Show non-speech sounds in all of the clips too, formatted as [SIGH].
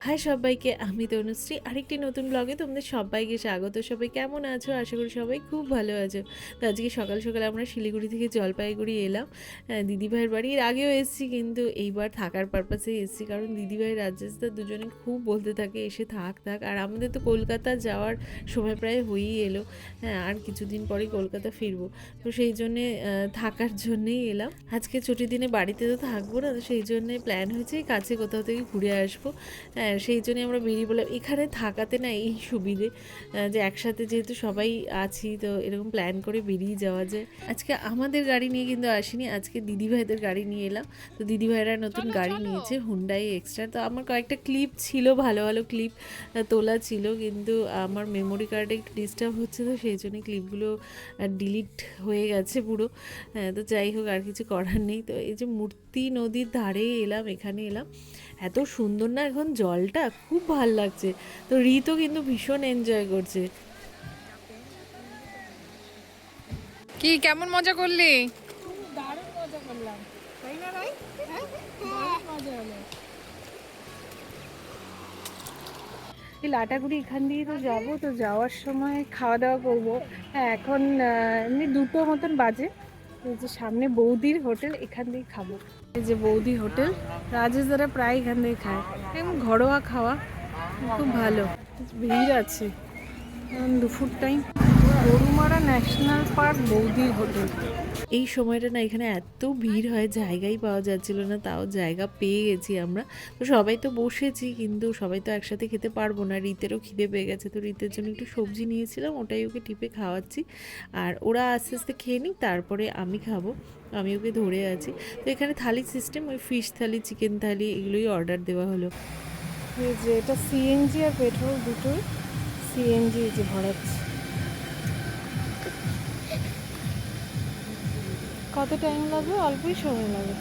High সবাইকে, আমি তনুশ্রী। আরেকটি নতুন ব্লগে তোমাদের সবাইকে স্বাগত। সবাই কেমন আছো? আশা করি সবাই খুব ভালো আছো। তো আজকে সকাল সকাল আমরা শিলিগুড়ি থেকে জলপাইগুড়ি এলাম। দিদিভাইয়ের বাড়ি। এর আগেও এসেছি, কিন্তু এইবার থাকার পারপাসে এসেছি। কারণ দিদিভাই রাজেশদা দুজনে খুব বলতে থাকে, এসে থাক থাক। আর আমাদের তো কলকাতা যাওয়ার সময় প্রায় হয়েই এলো। হ্যাঁ আর কিছুদিন পরেই কলকাতা ফিরবো। তো সেই জন্যে থাকার জন্যেই এলাম। আজকে ছুটির দিনে বাড়িতে তো থাকব না, তো সেই জন্যে প্ল্যান হয়েছে কাছে কোথাও থেকে ঘুরে আসব। হ্যাঁ সেই জন্যই আমরা বেরিয়ে বললাম এখানে থাকাতে না এই সুবিধে যে একসাথে যেহেতু সবাই আছি তো এরকম প্ল্যান করে বেরিয়ে যাওয়া যায়। আজকে আমাদের গাড়ি নিয়ে কিন্তু আসিনি আজকে দিদিভাইদের গাড়ি নিয়ে এলাম। তো দিদিভাইরা নতুন গাড়ি নিয়েছে হুন্ডাই এক্সট্রা তো আমার কয়েকটা ক্লিপ ছিল ভালো ভালো ক্লিপ তোলা ছিল কিন্তু আমার মেমোরি কার্ডে একটু ডিস্টার্ব হচ্ছে তো সেই জন্য ক্লিপগুলো ডিলিট হয়ে গেছে পুরো। হ্যাঁ তো যাই হোক আর কিছু করার নেই। তো এই যে মূর্তি নদীর ধারে এলাম এখানে এলাম। এত সুন্দর না এখন জলটা? খুব ভালো লাগছে। তো রিতও কিন্তু ভীষণ এনজয় করছে। কি কেমন মজা করলি? দারুণ মজা করলাম। তাই না ভাই? হ্যাঁ মজা হলো। এই লাটাগুড়ি এখান দিয়ে তো যাব তো যাওয়ার সময় খাওয়া দাওয়া করব। হ্যাঁ এখন আহ, এমনি দুটো মতন বাজে। যে সামনে বৌদির হোটেল এখান দিয়ে খাব। এই যে বৌদি হোটেল রাজেশ দ্বারা প্রায় এখান থেকে খায়। এবং ঘরোয়া খাওয়া, খুব ভালো। ভিড় আছে। দুপুর টাইম গরুমারা ন্যাশনাল পার্ক বৌদির হোটেল। এই সময়টা না এখানে এত ভিড় হয় জায়গাই পাওয়া যাচ্ছিল না তাও জায়গা পেয়ে গেছি আমরা। তো সবাই তো বসেছি কিন্তু সবাই তো একসাথে খেতে পারব না রীতেরও খিদে পেয়ে গেছে তো রীতের জন্য একটু সবজি নিয়েছিলাম ওটাই ওকে টিপে খাওয়াচ্ছি। আর ওরা আস্তে আস্তে খেয়ে নিক তারপরে আমি খাব আমি ওকে ধরে আছি। তো এখানে থালি সিস্টেম ওই ফিশ থালি চিকেন থালি এগুলোই অর্ডার দেওয়া হলো। যে এটা সিএনজি আর পেট্রোল দুটোই সিএনজি যে ভরাচ্ছে। কত টাইম লাগবে? অল্পই সময় লাগে।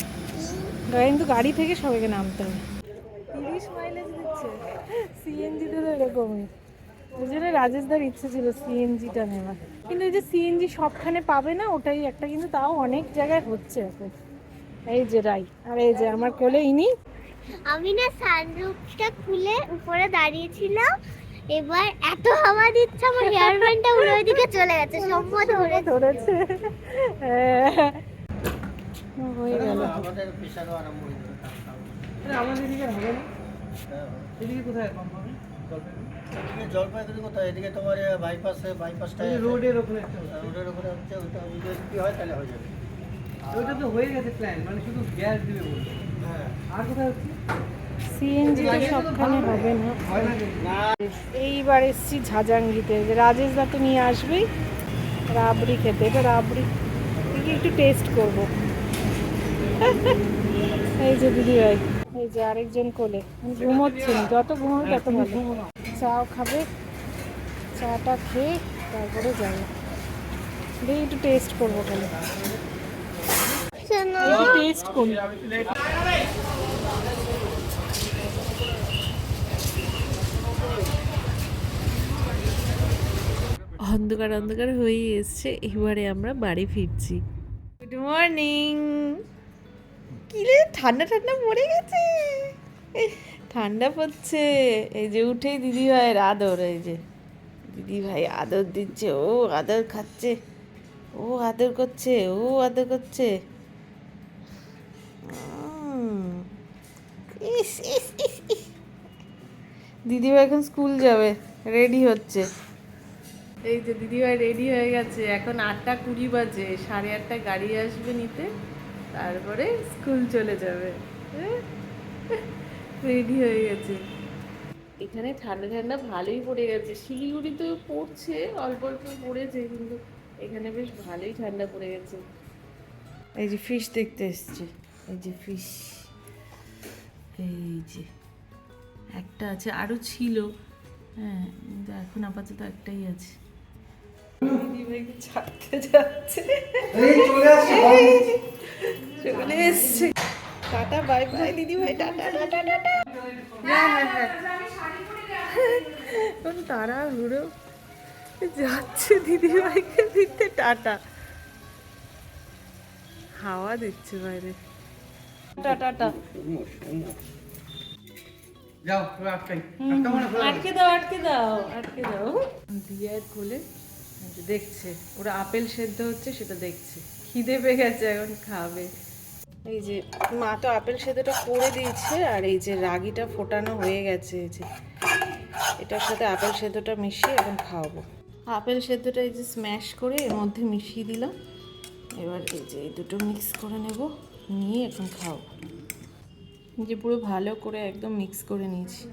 কিন্তু গাড়ি থেকে সবাইকে নামতে হবে। তিরিশ মাইলেজ দিচ্ছে। সিএনজিতে তো এরকমই। ওই জন্য রাজেশদার ইচ্ছে ছিল সিএনজিটা নেওয়ার। কিন্তু এই যে সিএনজি সবখানে পাবে না, ওটাই একটা। কিন্তু তাও অনেক জায়গায় হচ্ছে এখন। এই যে, রাই। আর এই যে, আমার কোলে ইনি আমি না সানরুফটা খুলে উপরে দাঁড়িয়েছিলাম। এবার এত হাওয়া দিচ্ছে আমার হেয়ার ব্যান্ডটা উড়ে ওইদিকে চলে গেছে সম্মত ধরে ধরেছে। হ্যাঁ। হয়ে গেল আমাদের হয়ে যাবে আমাদের এদিকে হবে জলপাইগুড়ি কোথায়? এদিকে তোমার বাইপাসে বাইপাসটা রোডের ওখানে রোডের ওখানে হচ্ছে ওইটা যদি কি হয় তাহলে হয়ে যাবে। ওইটা তো হয়ে গেছে প্ল্যান মানে শুধু গ্যাস দিবে বলছে। হ্যাঁ। আর কোথায় হচ্ছে? সিএনজি তো সবখানে হবে না। এইবার এসছি ঝাজাঙ্গিতে যে রাজেশ দা তো নিয়ে আসবেই রাবড়ি খেতে। এবার রাবড়ি একটু টেস্ট করব। [LAUGHS] এই যে দিদি ভাই এই যে আরেকজন কোলে। ঘুমোচ্ছেন যত ঘুমাবে তত ভালো। চাও খাবে চাটা খেয়ে তারপরে যাবে দিয়ে একটু টেস্ট করব খালি টেস্ট করি অন্ধকার অন্ধকার হয়ে এসছে। এবারে আমরা বাড়ি ফিরছি। গুড মর্নিং কিরে ঠান্ডা ঠান্ডা পড়ে গেছে। ঠান্ডা পড়ছে। এই যে উঠেই দিদি ভাইয়ের আদর, এই যে দিদি ভাই আদর দিচ্ছে, ও আদর খাচ্ছে, ও আদর করছে, ও আদর করছে। দিদিভাই এখন স্কুল যাবে, রেডি হচ্ছে। এই যে দিদিভাই রেডি হয়ে গেছে। এখন আটটা কুড়ি বাজে, সাড়ে আটটা গাড়ি আসবে নিতে, তারপরে স্কুল চলে যাবে। রেডি হয়ে গেছে। এখানে ঠান্ডা ঠান্ডা ভালোই পড়ে গেছে। শিলিগুড়িতে পড়ছে, অল্প অল্প পড়েছে, কিন্তু এখানে বেশ ভালোই ঠান্ডা পড়ে গেছে। এই যে ফিশ দেখতে এসছে। এই যে ফিশ এই যে একটা আছে আরও ছিল। হ্যাঁ কিন্তু এখন আপাতত একটাই আছে। দিদিভাইকে ছাড়তে যাচ্ছে চলে এসছে টাটা বাই বাই দিদিভাই ta ta ta ta ta ta এখন তারা হুড়ো যাচ্ছে দিদিভাইকে দিতে টাটা হাওয়া দিচ্ছে বাইরে টাটা টাটা যাও খোলা আটকে দাও আটকে দাও আটকে দাও। দিয়ে কোলে যে দেখছে, ওরা আপেল সেদ্ধ হচ্ছে, সেটা দেখছে। খিদে পেয়ে গেছে এখন, খাবে। এই যে মা তো আপেল সেদ্ধটা করে দিয়েছে, আর এই যে রাগিটা ফোটানো হয়ে গেছে, এই যে। এটার সাথে আপেল সেদ্ধটা মিশিয়ে এখন খাওয়াবো। আপেল সেদ্ধটা এই যে স্ম্যাশ করে এর মধ্যে মিশিয়ে দিলাম। এবার এই যে এই দুটো মিক্স করে নেব, নিয়ে এখন খাওয়াবো। যে পুরো ভালো করে একদম মিক্স করে নিয়েছি।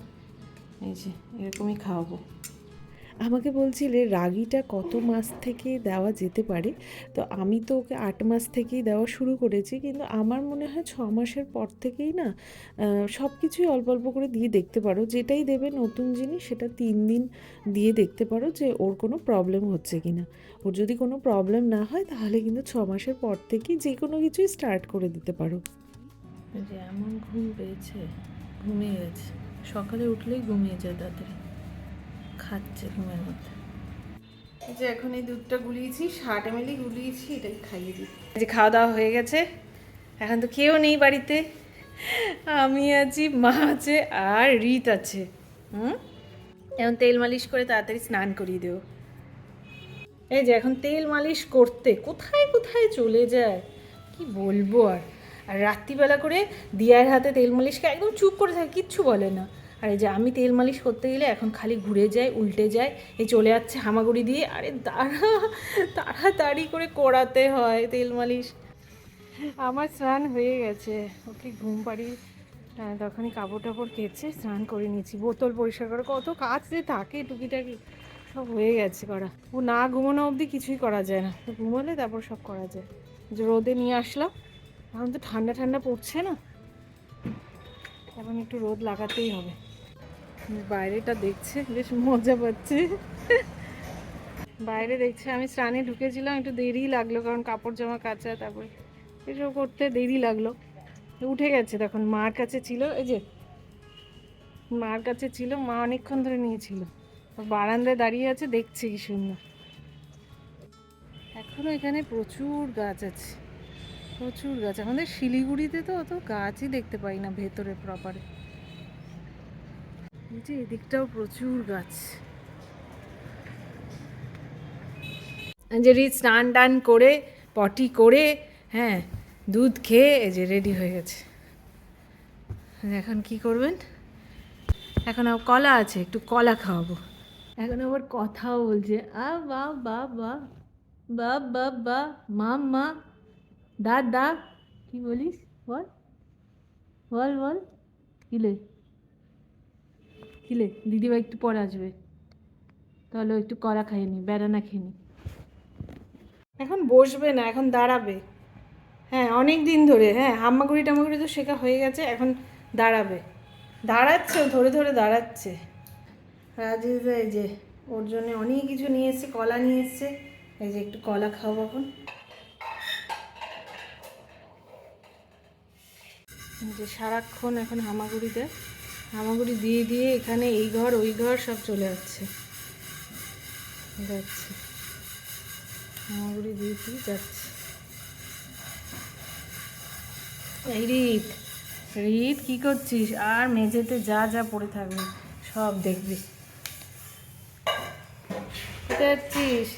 এই যে এরকমই খাওয়াবো। আমাকে বলছিলে রাগিটা কত মাস থেকে দেওয়া যেতে পারে? তো আমি তো ওকে আট মাস থেকেই দেওয়া শুরু করেছি, কিন্তু আমার মনে হয় ছ মাসের পর থেকেই না সব কিছুই অল্প অল্প করে দিয়ে দেখতে পারো। যেটাই দেবে নতুন জিনিস সেটা তিন দিন দিয়ে দেখতে পারো যে ওর কোনো প্রবলেম হচ্ছে কি না ওর যদি কোনো প্রবলেম না হয় তাহলে কিন্তু ছ মাসের পর থেকেই যে কোনো কিছুই স্টার্ট করে দিতে পারো। যে এমন ঘুম পেয়েছে, ঘুমিয়ে গেছে। সকালে উঠলেই ঘুমিয়ে যায় তাড়াতাড়ি। খাচ্ছে ঘুমের মধ্যে। এই যে এখন এই দুধটা গুলিয়েছি ষাট এমএলই গুলিয়েছি এটাকে খাইয়ে দিই। এই যে খাওয়া দাওয়া হয়ে গেছে এখন তো কেউ নেই বাড়িতে। আমি আছি মা আছে আর রিত আছে। হুম? এখন তেল মালিশ করে তাড়াতাড়ি স্নান করিয়ে দেবো। এই যে এখন তেল মালিশ করতে কোথায় কোথায় চলে যায়? কি বলব আর? আর রাত্রিবেলা করে দিয়ার হাতে তেল মালিশকে একদম চুপ করে থাকে কিচ্ছু বলে না। আর এই যে আমি তেল মালিশ করতে গেলে এখন খালি ঘুরে যায় উল্টে যায় এই চলে যাচ্ছে হামাগুড়ি দিয়ে। আরে দাঁড়া তাড়াতাড়ি করে করাতে হয় তেল মালিশ। আমার স্নান হয়ে গেছে। ওকে ঘুম পাড়ি হ্যাঁ, তখনই কাপড় টাপড় কেচে স্নান করে নিয়েছি। বোতল পরিষ্কার করে কত কাজ যে থাকে টুকিটাকি সব হয়ে গেছে করা। ও না ঘুমানো অবধি কিছুই করা যায় না। ঘুমালে তারপর সব করা যায়। যে রোদে নিয়ে আসলাম এখন তো ঠান্ডা ঠান্ডা পড়ছে না। এখন একটু রোদ লাগাতেই হবে। বাইরেটা দেখছে, বেশ মজা পাচ্ছে। বাইরে দেখছে, আমি স্নানে ঢুকেছিলাম, একটু দেরি লাগল, কারণ কাপড় জামা কাচা, তারপরে এসব করতে দেরি লাগল। উঠে গেছে তখন মার কাছে ছিল, এই যে, মার কাছে ছিল, মা অনেকক্ষণ ধরে নিয়েছিল। বারান্দায় দাঁড়িয়ে আছে, দেখছে কি সুন্দর। এখনও এখানে প্রচুর গাছ আছে, প্রচুর গাছ। আমাদের শিলিগুড়িতে তো অত গাছই দেখতে পাই না, ভেতরে প্রপারে এই যে এদিকটাও প্রচুর গাছ। যে রিত স্নান টান করে, পটি করে হ্যাঁ দুধ খেয়ে এই যে রেডি হয়ে গেছে। এখন কি করবেন? এখন আবার কলা আছে, একটু কলা খাওয়াবো। এখন আবার কথাও বলছে, আ, বা বা বা বা বা বা, মা মা, দা দা, কি বলিস? বল বল বল কিলে কিলে? দিদিভাই একটু পরে আসবে। তাহলে একটু কলা খাইয়ে নি বেড়ানা খেয়ে নি। এখন বসবে না, এখন দাঁড়াবে। হ্যাঁ অনেক দিন ধরে হ্যাঁ হাম্মাগুড়ি টামাগুড়ি তো শেখা হয়ে গেছে, এখন দাঁড়াবে। দাঁড়াচ্ছে, ধরে ধরে দাঁড়াচ্ছে। রাজেশ যে, ওর জন্য অনেক কিছু নিয়ে এসছে, কলা নিয়ে এসছে। এই যে একটু কলা খাব এখন। যে সারাক্ষণ এখন হামাগুড়ি দেয় হামাগুড়ি দিয়ে দিয়ে এখানে এই ঘর, ওই ঘর সব চলে যাচ্ছে যাচ্ছে। হামাগুড়ি দিয়ে দিয়ে যাচ্ছে। এই রিত রিত কী করছিস? আর মেঝেতে যা যা পড়ে থাকবে, সব দেখবি। যাচ্ছিস?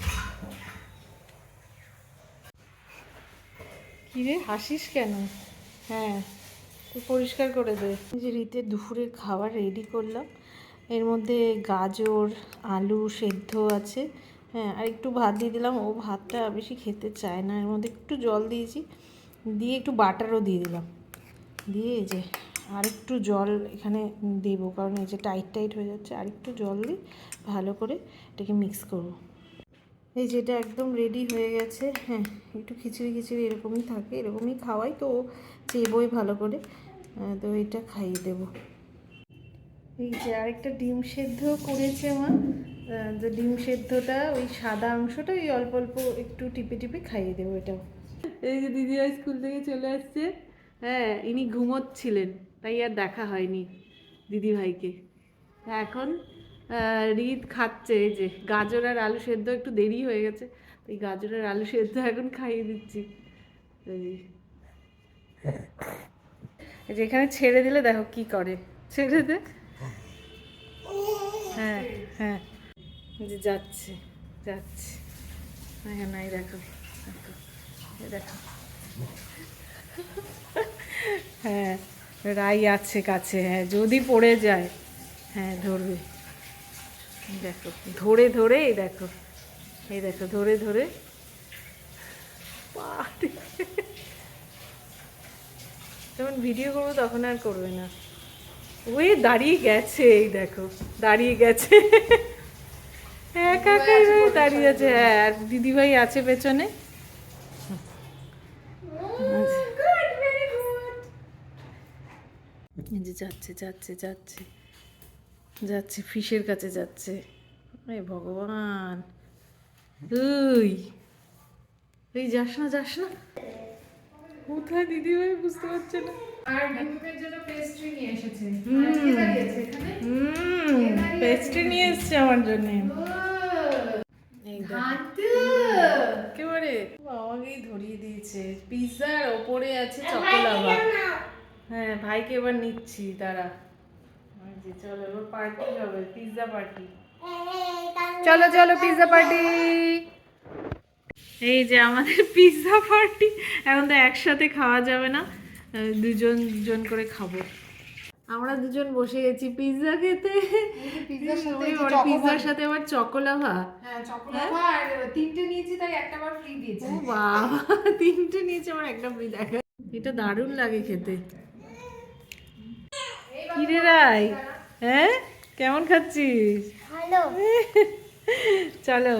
কিরে, হাসিস কেন? হ্যাঁ। পরিষ্কার করে দে। এই যে রীতের দুপুরের খাবার রেডি করলাম। এর মধ্যে গাজর, আলু সেদ্ধ আছে। হ্যাঁ আর একটু ভাত দিয়ে দিলাম। ও ভাতটা বেশি খেতে চায় না। এর মধ্যে একটু জল দিয়েছি। দিয়ে একটু বাটারও দিয়ে দিলাম। দিয়ে এই যে আর একটু জল এখানে দেবো, কারণ এই যে টাইট টাইট হয়ে যাচ্ছে। আর একটু জল দিয়ে ভালো করে এটাকে মিক্স করব। এই যেটা একদম রেডি হয়ে গেছে। হ্যাঁ একটু খিচুড়ি খিচুড়ি এরকমই থাকে, এরকমই খাওয়াই তো চেবই ভালো করে। তো এটা খাইয়ে দেবো। এই যে আরেকটা ডিম সেদ্ধ করেছে মা। তো ডিম সেদ্ধটা ওই সাদা অংশটা ওই অল্প অল্প একটু টিপে টিপে খাইয়ে দেবো এটাও এই যে দিদিরা স্কুল থেকে চলে আসছে। হ্যাঁ ইনি ঘুমোচ্ছিলেন তাই আর দেখা হয়নি দিদি ভাইকে। এখন রিদ খাচ্ছে এই যে গাজর আর আলু সেদ্ধ একটু দেরি হয়ে গেছে তো এই গাজর আর আলু সেদ্ধ এখন খাইয়ে দিচ্ছি। যে। এই যে এখানে ছেড়ে দিলে দেখো কি করে। ছেড়ে দে। হ্যাঁ হ্যাঁ। যে যাচ্ছে যাচ্ছে। হ্যাঁ নাই দেখো দেখো দেখো। হ্যাঁ রাই আছে কাছে হ্যাঁ যদি পড়ে যায় হ্যাঁ ধরবে। দেখো, ধরে ধরে, এই দেখো এই দেখো, ধরে ধরে। বাড়ি। যখন ভিডিও করব তখন আর করবে না। ওই দাঁড়িয়ে গেছে এই দেখো দাঁড়িয়ে গেছে। একা একা দাঁড়িয়ে আছে হ্যাঁ আর দিদিভাই আছে পেছনে। যে যাচ্ছে যাচ্ছে যাচ্ছে। যাচ্ছে ফিশের কাছে যাচ্ছে। এ ভগবান। তুই তুই যাস না যাস না। কোথায় দিদিভাই বুঝতে পারছে না। আর বিপুলের জন্য পেস্ট্রি নিয়ে এসেছে। হুম। পেস্ট্রি নিয়ে এসেছে আমার জন্য। একেবারে। ধরিয়ে দিয়েছে। পিৎজার ওপরে আছে হ্যাঁ ভাইকে এবার নিচ্ছি তারা চলো এবার পার্টি হবে পিৎজা পার্টি চলো চলো পিৎজা পার্টি এই যে আমাদের [LAUGHS] পিৎজা পার্টি এখন তো একসাথে খাওয়া যাবে না। দুজন দুজন করে খাব। আমরা দুজন বসে গেছি পিৎজা খেতে। পিৎজার সাথে আবার চকোলাভা হ্যাঁ চকোলাভা আর তিনটে নিয়েছি তাই একটা বার ফ্রি দিয়েছে। বাবা [LAUGHS] তিনটে নিয়েছে আমার একটা ফ্রি দেখা। এটা দারুণ লাগে খেতে। কিরে রাই? হ্যাঁ? কেমন খাচ্ছিস? [LAUGHS] চলো।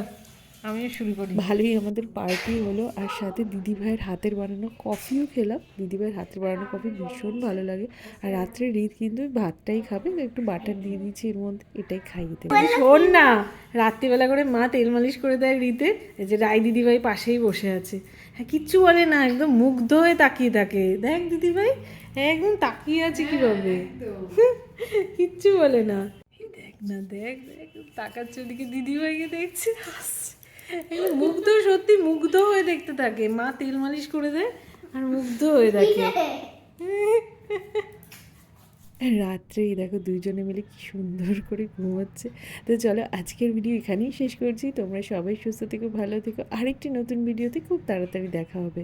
আমিও শুরু করি। ভালোই আমাদের পার্টি হলো আর সাথে দিদিভাইয়ের হাতের বানানো কফিও খেলাম। দিদিভাইয়ের হাতের বানানো কফি ভীষণ ভালো লাগে। আর রাত্রে রিত কিন্তু ভাতটাই খাবে একটু বাটার দিয়ে দিচ্ছি এর মধ্যে এটাই খাইয়ে দেবে। শোন না রাত্রিবেলা করে মা তেল মালিশ করে দেয় রিতে এই যে রাই দিদিভাই পাশেই বসে আছে। হ্যাঁ কিচ্ছু বলে না একদম মুগ্ধ হয়ে তাকিয়ে থাকে। দেখ দিদিভাই একদম তাকিয়ে আছে কীভাবে? কিচ্ছু বলে না। দেখ। না দেখ দেখ তাকাচ্ছে ওদিকে দিদিভাইকে দেখছে হাসছে। মুগ্ধ সত্যি মুগ্ধ হয়ে দেখতে থাকে। মা তেল মালিশ করে দেয় আর মুগ্ধ হয়ে থাকে। রাত্রে দেখো দুইজনে মিলে কি সুন্দর করে ঘুমাচ্ছে। তো চলো আজকের ভিডিও এখানেই শেষ করছি। তোমরা সবাই সুস্থ থেকো, ভালো থেকো। আরেকটি নতুন ভিডিওতে খুব তাড়াতাড়ি দেখা হবে।